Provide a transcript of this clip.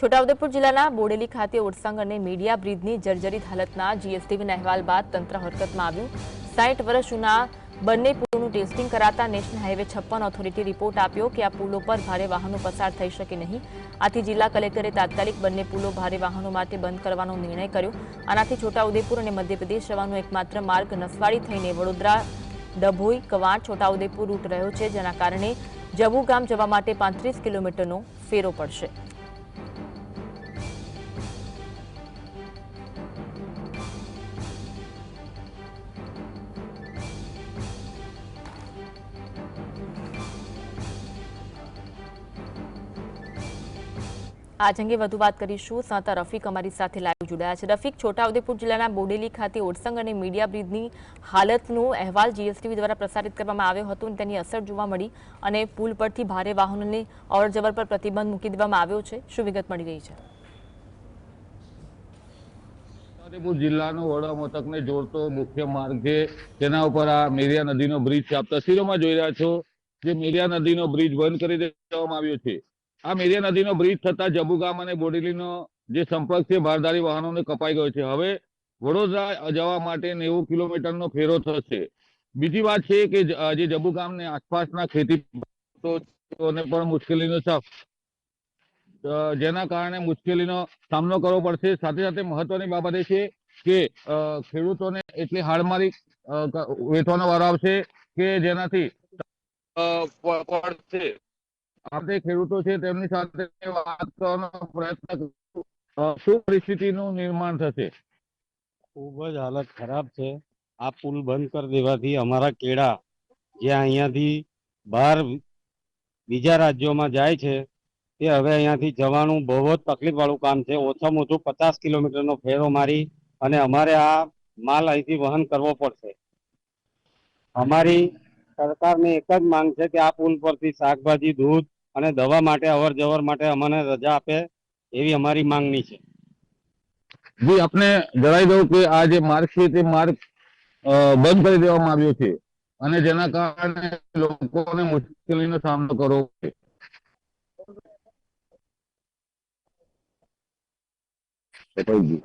છોટાઉદેપુર જિલ્લાના બોડેલી ખાતે ઓરસંગ અને મીડિયા બ્રિજની જર્જરિત હાલતના જીએસટીવીના અહેવાલ બાદ તંત્ર હરકતમાં આવ્યું. સાઠ વર્ષ જૂના બંને પુલોનું ટેસ્ટિંગ કરાતા નેશનલ હાઈવે છપ્પન ઓથોરિટી રિપોર્ટ આપ્યો કે આ પુલો પર ભારે વાહનો પસાર થઈ શકે નહીં. આથી જિલ્લા કલેક્ટરે તાત્કાલિક બંને પુલો ભારે વાહનો માટે બંધ કરવાનો નિર્ણય કર્યો. આનાથી છોટાઉદેપુર અને મધ્યપ્રદેશ જવાનો એકમાત્ર માર્ગ નસવાડી થઈને વડોદરા, ડભોઈ, કવાંટ, છોટાઉદેપુર રૂટ રહ્યો છે, જેના કારણે જબુ ગામ જવા માટે પાંત્રીસ કિલોમીટરનો ફેરો પડશે. આજ અંગે વધુ વાત કરીશું. સંતા રફીક અમારી સાથે લાઈવ જોડાયા છે. રફીક, છોટાઉદેપુર જિલ્લાના બોડેલી ખાતે ઓડસંગ અને મીડિયા બ્રિજની હાલતનો અહેવાલ જીએસટીવી દ્વારા પ્રસારિત કરવામાં આવ્યો હતો અને તેની અસર જોવા મળી અને પુલ પરથી ભારે વાહનોને અવરજવર પર પ્રતિબંધ મૂકી દેવામાં આવ્યો છે. શું વિગત મળી રહી છે? છોટાઉદેપુર જિલ્લાનો વડા મથકને જોડતો મુખ્ય માર્ગ છે તેના ઉપર આ મેરિયા નદીનો બ્રિજ છે. આપ તસવીરોમાં જોઈ રહ્યા છો જે મેરિયા નદીનો બ્રિજ બંધ કરી દેવામાં આવ્યો છે. આ મેરિયા નદીનો બ્રિજ થતા જબુગામ અને બોડેલીનો જે સંપર્ક છે ભારદારી વાહનોને કપાઈ ગયો છે. હવે વડોદરા જવા માટે નેવું કિલોમીટરનો ફેરો થશે. બીજી વાત છે કે જે જબુ ગામને આસપાસના ખેતી પણ મુશ્કેલીનો જેના કારણે મુશ્કેલીનો સામનો કરવો પડશે. સાથે સાથે મહત્વની બાબત એ છે કે ખેડૂતોને એટલી હાડમારી વેઠવાનો વારો આવશે કે જેનાથી પડશે આપણે ખેડૂતો છે, તેમની સાથે વાત કરવાનો પ્રયત્ન શું પરિસ્થિતિનું નિર્માણ થશે? ખૂબ જ હાલત ખરાબ છે. આ પુલ બંધ કરી દેવાથી અમારા કેળા જે અહીંયાથી બહાર બીજા રાજ્યોમાં જાય છે, તે હવે અહીંયાથી જવાનું બહુ જ તકલીફ વાળું કામ છે. ઓછામાં ઓછું પચાસ કિલોમીટરનો ફેરો મારી અને અમારે આ માલ અહીંથી વહન કરવો પડશે. અમારી સરકારની એક જ માંગ છે કે આ પુલ પરથી શાકભાજી, દૂધ અને દવા માટે અવર જવર માટે અમને રજા આપે એવી અમારી માંગણી છે. જી આપને જણાવી દઉં કે આ જે માર્ગ છે તે માર્ગ અ, બંધ કરી દેવામાં આવ્યો છે. અને જેના કારણે લોકોને મુશ્કેલીનો સામનો કરવો ગયું.